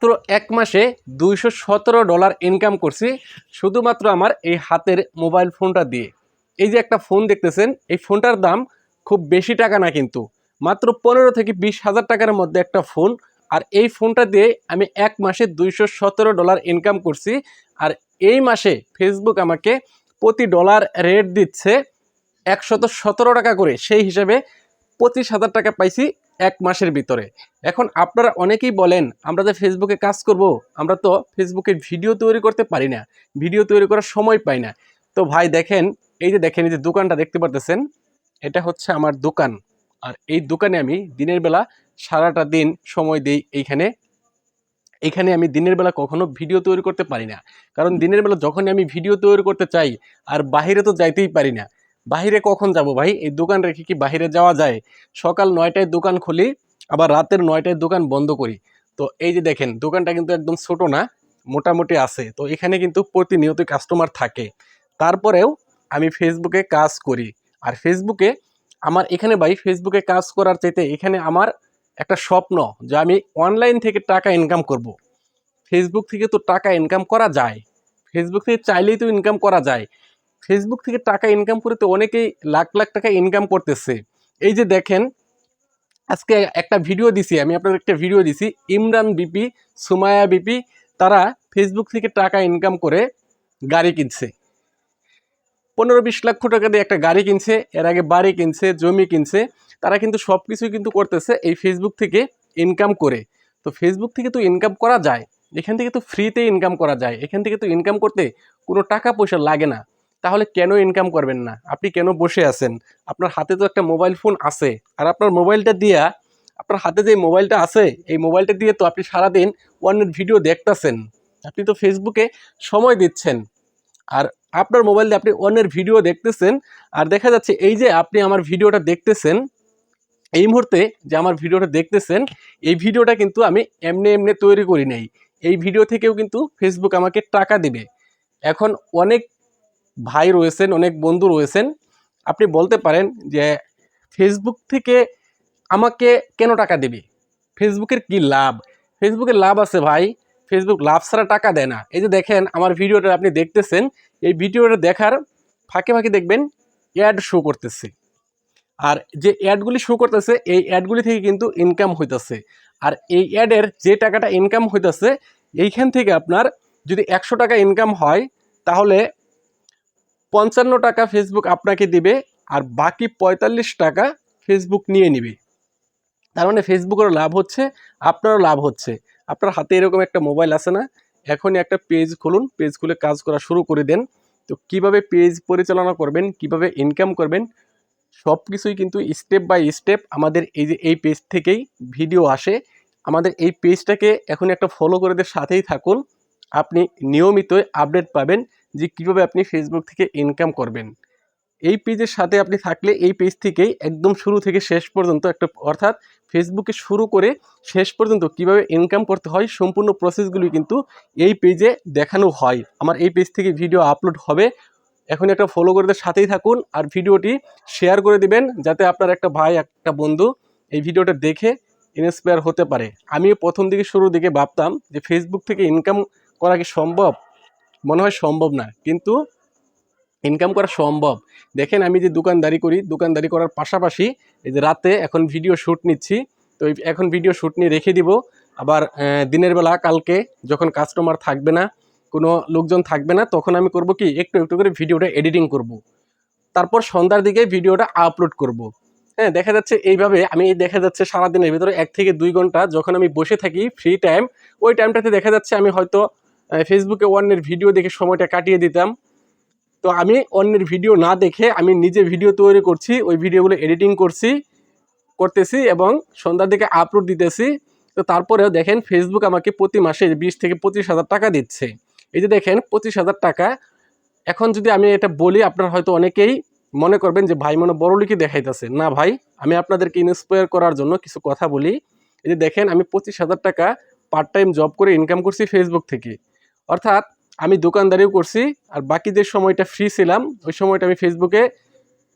মাত্র এক মাসে দুইশো সতেরো ডলার ইনকাম করছি, শুধুমাত্র আমার এই হাতের মোবাইল ফোনটা দিয়ে। এই যে একটা ফোন দেখতেছেন, এই ফোনটার দাম খুব বেশি টাকা না কিন্তু, মাত্র পনেরো থেকে বিশ হাজার টাকার মধ্যে একটা ফোন আর এই ফোনটা দিয়ে আমি এক মাসে দুইশো সতেরো ডলার ইনকাম করছি, আর এই মাসে ফেসবুক আমাকে প্রতি ডলার রেট দিচ্ছে একশত সতেরো টাকা করে, সেই হিসাবে পঁচিশ হাজার টাকা পাইছি এক মাসের ভিতরে। এখন আপনারা অনেকেই বলেন, আমরা যে ফেসবুকে কাজ করব, আমরা তো ফেসবুকে ভিডিও তৈরি করতে পারি না, ভিডিও তৈরি করার সময় পাই না। তো ভাই, দেখেন, এই যে দেখেন, এই যে দোকানটা দেখতে পারতেছেন, এটা হচ্ছে আমার দোকান। আর এই দোকানে আমি দিনের বেলা সারাটা দিন সময় দিই এইখানে। এখানে আমি দিনের বেলা কখনো ভিডিও তৈরি করতে পারি না। কারণ দিনের বেলা যখনই আমি ভিডিও তৈরি করতে চাই, আর বাইরে তো যাইতেই পারি না। বাইরে কখন যাব ভাই? এই দোকান রেখে কি বাইরে যাওয়া যায়? সকাল নয়টায় দোকান খুলি, আবার রাতের নয়টায় দোকান বন্ধ করি। তো এই যে দেখেন, দোকানটা কিন্তু একদম ছোট না, মোটামুটি আছে। তো এখানে কিন্তু প্রতিনিয়ত কাস্টমার থাকে। তারপরেও আমি ফেসবুকে কাজ করি। আর ফেসবুকে আমার এখানে ভাই ফেসবুকে কাজ করার চাইতে এখানে আমার একটা স্বপ্ন যে আমি অনলাইন থেকে টাকা ইনকাম করব। ফেসবুক থেকে তো টাকা ইনকাম করা যায়। ফেসবুক থেকে চাইলেই তো ইনকাম করা যায়। ফেসবুক থেকে টাকা ইনকাম করে তো অনেকেই লাখ লাখ টাকা ইনকাম করতেছে। এই যে দেখেন, আজকে একটা ভিডিও দিছি, আমি আপনাদের একটা ভিডিও দিছি। ইমরান বিপি সুমায়া বিপি তারা ফেসবুক থেকে টাকা ইনকাম করে গাড়ি কিনছে। পনেরো বিশ লক্ষ টাকা দিয়ে একটা গাড়ি কিনছে, এর আগে বাড়ি কিনছে, জমি কিনছে, তারা কিন্তু সব কিছুই কিন্তু করতেছে এই ফেসবুক থেকে ইনকাম করে। তো ফেসবুক থেকে তো ইনকাম করা যায়, এখান থেকে তো ফ্রিতে ইনকাম করা যায়, এখান থেকে তো ইনকাম করতে কোনো টাকা পয়সা লাগে না। তাহলে কেন ইনকাম করবেন না? আপনি কেন বসে আছেন? আপনার হাতে তো একটা মোবাইল ফোন আছে, আর আপনার মোবাইলটা দিয়া, আপনার হাতে যে মোবাইলটা আছে, এই মোবাইলটা দিয়ে তো আপনি সারাদিন অন্যের ভিডিও দেখতেছেন। আপনি তো ফেসবুকে সময় দিচ্ছেন। আর আপনার মোবাইল দিয়ে আপনি অন্যের ভিডিও দেখতেছেন, আর দেখা যাচ্ছে এই যে আপনি আমার ভিডিওটা দেখতেছেন, এই মুহূর্তে যে আমার ভিডিওটা দেখতেছেন, এই ভিডিওটা কিন্তু আমি এমনি এমনি তৈরি করি নাই। এই ভিডিও থেকেও কিন্তু ফেসবুক আমাকে টাকা দিবে। এখন অনেক ভাই রয়েছেন, অনেক বন্ধু রয়েছেন। আপনি বলতে পারেন যে ফেসবুক থেকে আমাকে কেন টাকা দেবে? ফেসবুকের কি লাভ? ফেসবুকের লাভ আছে ভাই। ফেসবুক লাভ ছাড়া টাকা দেয় না। এই যে দেখেন, আমার ভিডিওটা আপনি দেখতেছেন। এই ভিডিওটা দেখার ফাঁকে ফাঁকে দেখবেন অ্যাড শো করতেছে। আর যে অ্যাডগুলি শো করতেছে, এই অ্যাডগুলি থেকে কিন্তু ইনকাম হইতেছে। আর এই অ্যাডের যে টাকাটা ইনকাম হইতেছে, এইখান থেকে আপনার যদি একশো টাকা ইনকাম হয়, তাহলে পঞ্চান্ন টাকা ফেসবুক আপনাকে দিবে আর বাকি পঁয়তাল্লিশ টাকা ফেসবুক নিয়ে নিবে। তার মানে ফেসবুকেরও লাভ হচ্ছে, আপনারও লাভ হচ্ছে। আপনার হাতে এরকম একটা মোবাইল আছে না, এখনই একটা পেজ খুলুন পেজ খুলে কাজ করা শুরু করে দেন। তো কীভাবে পেজ পরিচালনা করবেন, কীভাবে ইনকাম করবেন সব কিছুই কিন্তু স্টেপ বাই স্টেপ আমাদের এই যে এই পেজ থেকেই ভিডিও আসে। আমাদের এই পেজটাকে এখন একটা ফলো করে দিয়ে সাথেই থাকুন। আপনি নিয়মিত আপডেট পাবেন। যে কীভাবে আপনি ফেসবুক থেকে ইনকাম করবেন। এই পেজের সাথে আপনি থাকলে এই পেজ থেকেই একদম শুরু থেকে শেষ পর্যন্ত একটা, অর্থাৎ ফেসবুকে শুরু করে শেষ পর্যন্ত কীভাবে ইনকাম করতে হয়, সম্পূর্ণ প্রসেসগুলি কিন্তু এই পেজে দেখানো হয়। আমার এই পেজ থেকে ভিডিও আপলোড হবে। এখন একটা ফলো করে সাথেই থাকুন আর ভিডিওটি শেয়ার করে দিবেন যাতে আপনার একটা ভাই, একটা বন্ধু এই ভিডিওটা দেখে ইন্সপায়ার হতে পারে। আমিও প্রথম দিকে শুরুর দিকে ভাবতাম যে ফেসবুক থেকে ইনকাম করা কি সম্ভব? মনে হয় সম্ভব না কিন্তু ইনকাম করা সম্ভব দেখেন আমি যে দোকানদারি করি, দোকানদারি করার পাশাপাশি এই যে রাতে এখন ভিডিও শ্যুট নিচ্ছি, তো এখন ভিডিও শ্যুট নিয়ে রেখে দিব আবার দিনের বেলা, কালকে যখন কাস্টমার থাকবে না, কোনো লোকজন থাকবে না, তখন আমি করব কি, একটু একটু করে ভিডিওটা এডিটিং করব। তারপর সন্ধ্যার দিকে ভিডিওটা আপলোড করব। হ্যাঁ দেখা যাচ্ছে এইভাবে আমি, দেখা যাচ্ছে সারাদিনের ভিতরে এক থেকে দুই ঘণ্টা যখন আমি বসে থাকি ফ্রি টাইম ওই টাইমটাতে দেখা যাচ্ছে আমি হয়তো ফেসবুকে অন্যের ভিডিও দেখে সময়টা কাটিয়ে দিতাম। তো আমি অন্যের ভিডিও না দেখে আমি নিজে ভিডিও তৈরি করছি, ওই ভিডিওগুলো এডিটিং করছি, করতেছি এবং সন্ধ্যার দিকে আপলোড দিতেছি। তো তারপরেও দেখেন ফেসবুক আমাকে প্রতি মাসে বিশ থেকে পঁচিশ হাজার টাকা দিচ্ছে। এই যে দেখেন পঁচিশ হাজার টাকা। এখন যদি আমি এটা বলি, আপনারা হয়তো অনেকেই মনে করবেন যে, ভাই, মনে বড় লিখে দেখাইতেছে। না ভাই, আমি আপনাদেরকে ইন্সপায়ার করার জন্য কিছু কথা বলি। এই যে দেখেন আমি পঁচিশ হাজার টাকা পার্ট টাইম জব করে ইনকাম করছি ফেসবুক থেকে। অর্থাৎ আমি দোকানদারিও করছি আর বাকি যে সময়টা ফ্রি ছিলাম, ওই সময়টা আমি ফেসবুকে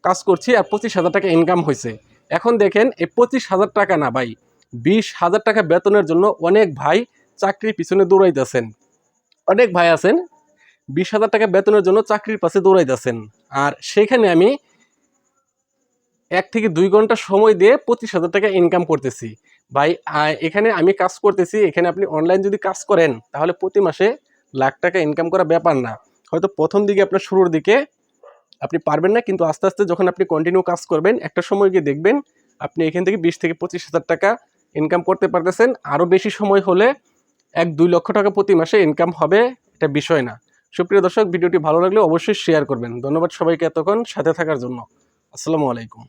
কাজ করছি আর পঁচিশ হাজার টাকা ইনকাম হয়েছে। এখন দেখেন, এই পঁচিশ হাজার টাকা না ভাই, বিশ হাজার টাকা বেতনের জন্য অনেক ভাই চাকরির পিছনে দৌড়াইতেছেন। অনেক ভাই আছেন, বিশ হাজার টাকা বেতনের জন্য চাকরির পাশে দৌড়াইতেছেন। আর সেখানে আমি এক থেকে দুই ঘণ্টা সময় দিয়ে পঁচিশ হাজার টাকা ইনকাম করতেছি। ভাই এখানে আমি কাজ করতেছি, এখানে আপনি অনলাইন যদি কাজ করেন, তাহলে প্রতি মাসে লাখ টাকা ইনকাম করা ব্যাপার না। হয়তো প্রথম দিকে আপনার শুরুর দিকে আপনি পারবেন না, কিন্তু আস্তে আস্তে যখন আপনি কন্টিনিউ কাজ করবেন, একটা সময় গিয়ে দেখবেন আপনি এখান থেকে বিশ থেকে পঁচিশ হাজার টাকা ইনকাম করতে পারতেছেন। আরও বেশি সময় হলে এক দুই লক্ষ টাকা প্রতি মাসে ইনকাম হবে, এটা বিষয় না। সুপ্রিয় দর্শক, ভিডিওটি ভালো লাগলে অবশ্যই শেয়ার করবেন। ধন্যবাদ সবাইকে এতক্ষণ সাথে থাকার জন্য। আসসালামু আলাইকুম।